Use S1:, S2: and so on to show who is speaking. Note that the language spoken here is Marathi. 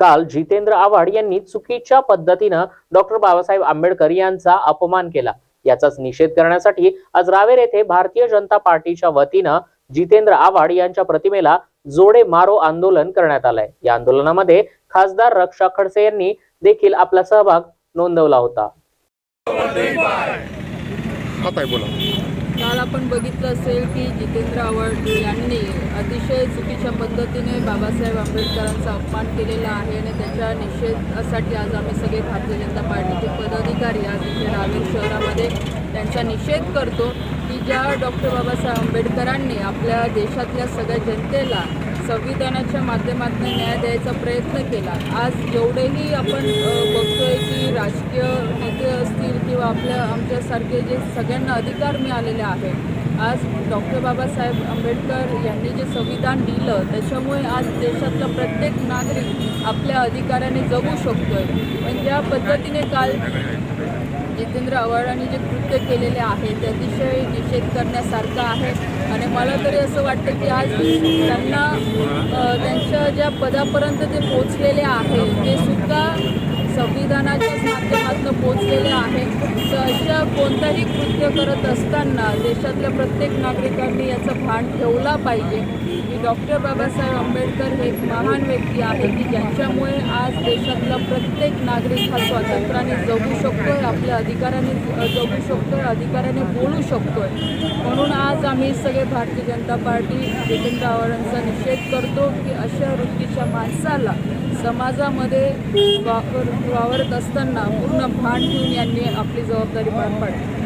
S1: काल जितेंद्र आव्हाड यांनी चुकीच्या पद्धतीनं डॉक्टर बाबासाहेब आंबेडकर यांचा अपमान केला. याचाच निषेध करण्यासाठी आज रावेर येथे भारतीय जनता पार्टीच्या वतीनं जितेंद्र आव्हाड यांच्या प्रतिमेला जोडे मारो आंदोलन करण्यात आलंय. या आंदोलनामध्ये खासदार रक्षा खडसे यांनी देखील आपला सहभाग नोंदवला होता.
S2: बोला.
S3: काल आपण बघितलं असेल की जितेंद्र आव्हाड यांनी अतिशय चुकीच्या पद्धतीने बाबासाहेब आंबेडकरांचा अपमान केलेला आहे आणि त्याच्या निषेधासाठी आज आम्ही सगळे भारतीय जनता पार्टीचे पदाधिकारी आज इथे रावेर शहरामध्ये त्यांचा निषेध करतो की ज्या डॉक्टर बाबासाहेब आंबेडकरांनी आपल्या देशातल्या सगळ्या जनतेला संविधानाच्या माध्यमातून न्याय द्यायचा प्रयत्न केला आज जेवढेही आपण बघतो आपल्या आमच्यासारखे जे सगळ्यांना अधिकार मिळालेले आहेत. आज डॉक्टर बाबासाहेब आंबेडकर यांनी जे संविधान दिलं त्याच्यामुळे आज देशातला प्रत्येक नागरिक आपल्या अधिकाराने जगू शकतोय. पण ज्या पद्धतीने काल जितेंद्र आव्हाडांनी जे कृत्य केलेले आहे ते अतिशय निषेध करण्यासारखं आहे. आणि मला तरी असं वाटतं की आज त्यांना त्यांच्या ज्या पदापर्यंत ते पोचलेले आहे ते सुद्धा संविधानाच्या पोचलेले आहे. तर अशा कोणताही कृत्य करत असताना देशातल्या प्रत्येक नागरिकांनी याचं भान ठेवला पाहिजे. की डॉक्टर बाबासाहेब आंबेडकर हे एक महान व्यक्ती आहे की ज्यांच्यामुळे आज देशातला प्रत्येक नागरिक हा स्वातंत्र्याने जगू शकतोय आपल्या अधिकाराने जगू जगू शकतोय अधिकाराने बोलू शकतोय. म्हणून आम्ही सगळे भारतीय जनता पार्टी जितेंद्र आव्हाडांचा निषेध करतो की अशा वृत्तीच्या माणसाला समाजामध्ये वावर वावरत असताना पूर्ण भान ठेवून यांनी आपली जबाबदारी पार पाडली.